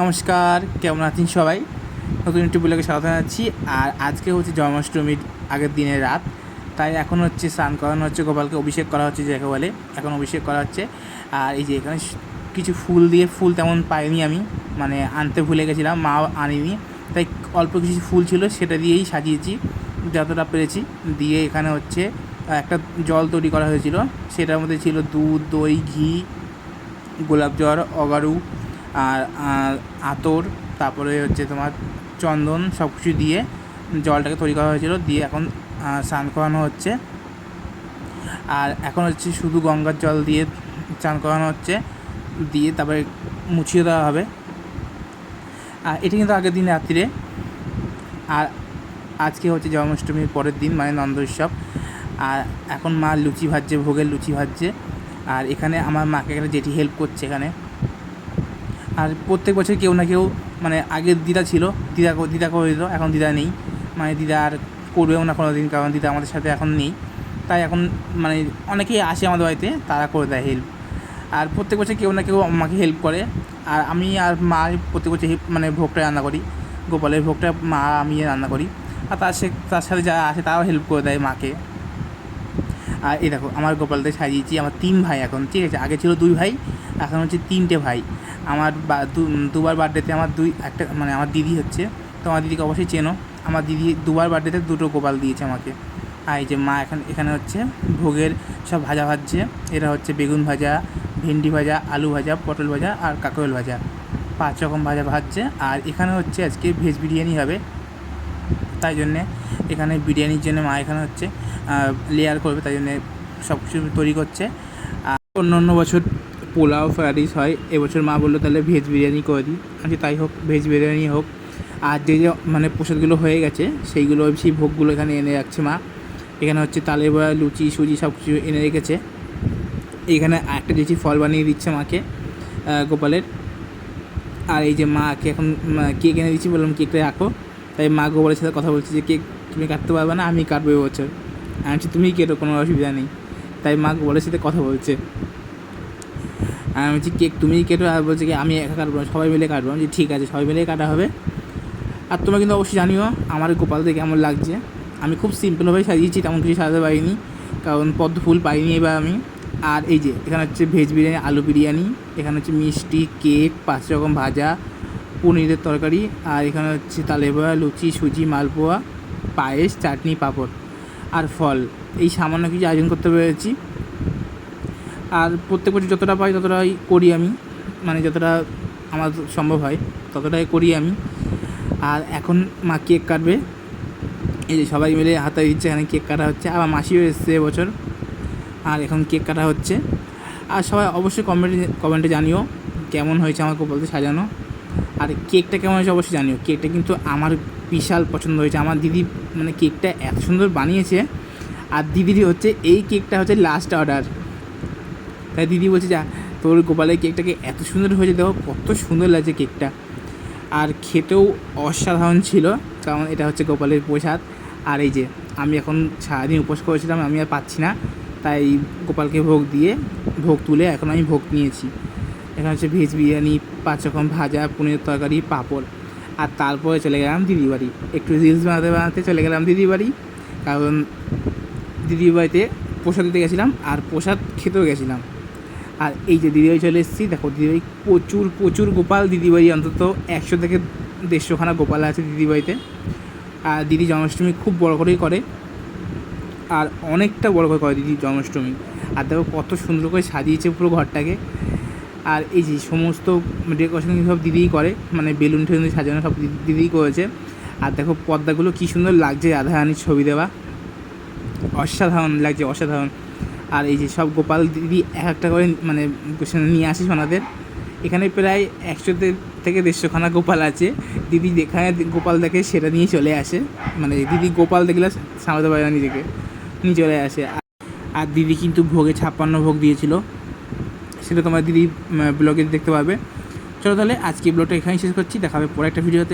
নমস্কার, কেমন আছেন সবাই? নতুন একটি ব্লগে স্বাগত জানাচ্ছি। আর আজকে হচ্ছে জন্মাষ্টমীর আগের দিনের রাত। তাই এখন হচ্ছে স্নান করানো হচ্ছে, গোপালকে অভিষেক করা হচ্ছে, যাকে বলে। এখন অভিষেক করা হচ্ছে। আর এই যে এখানে কিছু ফুল দিয়ে ফুল তেমন পাইনি আমি। মানে আনতে ভুলে গেছিলাম মা আনিনি। তাই অল্প কিছু ফুল ছিল, সেটা দিয়েই সাজিয়েছি, যতটা পেরেছি। দিয়ে এখানে হচ্ছে একটা জল তৈরি করা হয়েছিল। সেটার মধ্যে ছিল দুধ, দই, ঘি, গোলাপ জল, অগারু আর আতর, তারপরে হচ্ছে তোমার চন্দন সব কিছু দিয়ে জলটাকে তৈরি করা হয়েছিল, দিয়ে এখন স্নান করানো হচ্ছে। আর এখন হচ্ছে শুধু গঙ্গার জল দিয়ে স্নান করানো হচ্ছে, দিয়ে তারপরে মুছিয়ে দেওয়া হবে। আর এটা কিন্তু আগের দিন রাত্রিরে। আর আজকে হচ্ছে জন্মাষ্টমীর পরের দিন মানে নন্দ উৎসব। আর এখন মা লুচি ভাজছে, ভোগের লুচি ভাজছে। আর এখানে আমার মাকে একটা জেঠি হেল্প করছে এখানে। আর প্রত্যেক বছর কেউ না কেউ মানে আগের দিদা ছিল, দিদা দিদা করে দিত, এখন দিদা নেই। মানে দিদা আর করবেও না কোনো দিন কারণ দিদা আমাদের সাথে এখন নেই। তাই এখন মানে অনেকেই আসে আমাদের বাড়িতে, তারা করে দেয় হেল্প আর প্রত্যেক বছর কেউ না কেউ আমাকে হেল্প করে। আর আমি আর মা প্রত্যেক বছর মানে ভোগটা রান্না করি। গোপালের ভোগটা মা, আমি রান্না করি। আর তার সে, তার সাথে যারা আসে, তারাও হেল্প করে দেয় মাকে। আর এই দেখো, আমার গোপালকে সাজিয়েছি আমার তিন ভাই এখন, ঠিক আছে? আগে ছিল দুই ভাই, এখন হচ্ছে তিনটে ভাই। আমার দুবার বার্থডেতে আমার দুই, একটা মানে আমার দিদি হচ্ছে, তো আমার দিদিকে অবশ্যই চেনো। আমার দিদি দুবার বার্থডেতে দুটো গোপাল দিয়েছে আমাকে। আর এই যে মা এখন, এখানে হচ্ছে ভোগের সব ভাজা ভাজছে। এরা হচ্ছে বেগুন ভাজা, ভেন্ডি ভাজা, আলু ভাজা, পটল ভাজা আর কাকরোল ভাজা। পাঁচ রকম ভাজা ভাজছে। আর এখানে হচ্ছে আজকে ভেজ বিরিয়ানি হবে। তাই জন্যে এখানে বিরিয়ানির জন্য মা এখানে হচ্ছে লেয়ার করবে, তাই জন্যে সব কিছু তৈরি করছে। আর অন্য অন্য বছর পোলাও, ফ্রাইড হয়, এবছর মা বলল তাহলে ভেজ বিরিয়ানি করে দিই। আমি তাই হোক ভেজ বিরিয়ানি হোক। আর যে যে মানে প্রসাদগুলো হয়ে গেছে, সেইগুলো সেই ভোগগুলো এখানে এনে রাখছে মা। এখানে হচ্ছে তালে বড়া, লুচি, সুজি সব কিছু এনে রেখেছে। এখানে একটা দিয়েছি, ফল বানিয়ে দিচ্ছে মাকে গোপালের। আর এই যে মাকে এখন কেক এনে দিচ্ছি বললাম কেকটা রাখো। তাই মা গোপালের সাথে কথা বলছে যে কেক তুমি কাটতে পারবে না, আমি কাটবো এবছর। আমি বলছি, তুমি কেটো কোনো অসুবিধা নেই? তাই মা গোপালের সাথে কথা বলছে। আর আমি বলছি কেক তুমিই কেটো আর বলছে কি, আমি একা কাটবো সবাই মিলে কাটবো। আমি ঠিক আছে, সবাই মিলে কাটা হবে। আর তোমরা কিন্তু অবশ্যই জানিও, আমার গোপালদের কেমন লাগছে। আমি খুব সিম্পলভাবে সাজিয়েছি, তেমন কিছু সাজাতে পারিনি, কারণ পদ্ম ফুল পাইনি এবার আমি। আর এই যে, এখানে হচ্ছে ভেজ বিরিয়ানি, আলু বিরিয়ানি, এখানে হচ্ছে মিষ্টি, কেক, পাঁচ রকম ভাজা পনিরের তরকারি, আর এখানে হচ্ছে তালেবা লুচি, সুজি, মালপোয়া, পায়েস, চাটনি, পাঁপড় আর ফল। এই সামান্য কিছু আয়োজন করতে পেরেছি। আর প্রত্যেক বছর যতটা পাই ততটাই করি আমি। মানে যতটা আমার সম্ভব হয়, ততটাই করি আমি। আর এখন মা কেক কাটবে। এই যে সবাই মিলে হাতে দিচ্ছে, এখানে কেক কাটা হচ্ছে। আবার মাসিও এসছে এবছর আর এখন কেক কাটা হচ্ছে। আর সবাই অবশ্যই কমেন্টে কমেন্টে জানিও, কেমন হয়েছে আমাকে বলতে সাজানো। আর কেকটা কেমন হয়েছে অবশ্যই জানিও। কেকটা কিন্তু আমার বিশাল পছন্দ হয়েছে। আমার দিদি মানে কেকটা এত সুন্দর বানিয়েছে। আর দিদির হচ্ছে এই কেকটা হচ্ছে লাস্ট অর্ডার তাই দিদি বলছে, যা, তোর গোপালের কেকটাকে এত সুন্দর হয়েছে, দেখো কত সুন্দর লাগছে কেকটা। আর খেতেও অসাধারণ ছিল, কারণ এটা হচ্ছে গোপালের প্রসাদ। আর এই যে, আমি এখন সারাদিন উপোস করেছিলাম, আমি আর পাচ্ছি না। তাই গোপালকে ভোগ দিয়ে, ভোগ তুলে এখন আমি ভোগ নিয়েছি। এখানে হচ্ছে ভেজ বিরিয়ানি পাঁচ রকম ভাজা পনির তরকারি, পাঁপড়। আর তারপরে চলে গেলাম দিদি বাড়ি। একটু রিলস বানাতে বানাতে চলে গেলাম দিদি বাড়ি। কারণ দিদি বাড়িতে প্রসাদ দিতে গেছিলাম আর প্রসাদ খেতেও গেছিলাম। আর এই যে দিদিবাড়ি চলে এসেছি, দেখো দিদিবাড়ি প্রচুর প্রচুর গোপাল দিদিবাড়ি অন্তত একশো থেকে দেড়শোখানা গোপাল আছে দিদিবাড়িতে আর দিদি জন্মাষ্টমী খুব বড় করেই করে। আর অনেকটা বড় করে করে দিদি জন্মাষ্টমী। আর দেখো কত সুন্দর করে সাজিয়েছে পুরো ঘরটাকে। আর এই যে সমস্ত ডেকোরেশন সব দিদিই করে মানে বেলুন দিয়ে সাজানো সব দিদিই করেছে। আর দেখো পর্দাগুলো কী সুন্দর লাগছে রাধারানীর ছবি দেওয়া। অসাধারণ লাগছে, অসাধারণ। আর এই যে সব গোপাল দিদি এক একটা করে মানে নিয়ে আসে সোনাদের। এখানে প্রায় একশো থেকে দেড়শোখানা গোপাল আছে। দিদি যেখানে গোপাল দেখে সেটা নিয়ে চলে আসে। মানে দিদি গোপাল দেখলে সামলাতে পারে না নিজেকে। নিয়ে চলে আসে। আর দিদি কিন্তু ভোগে ছাপ্পান্ন ভোগ দিয়েছিল। সেটা তোমার দিদি ব্লগে দেখতে পাবে চলো তাহলে আজকে ব্লগটা এখানেই শেষ করছি দেখাবে পরে একটা ভিডিওতে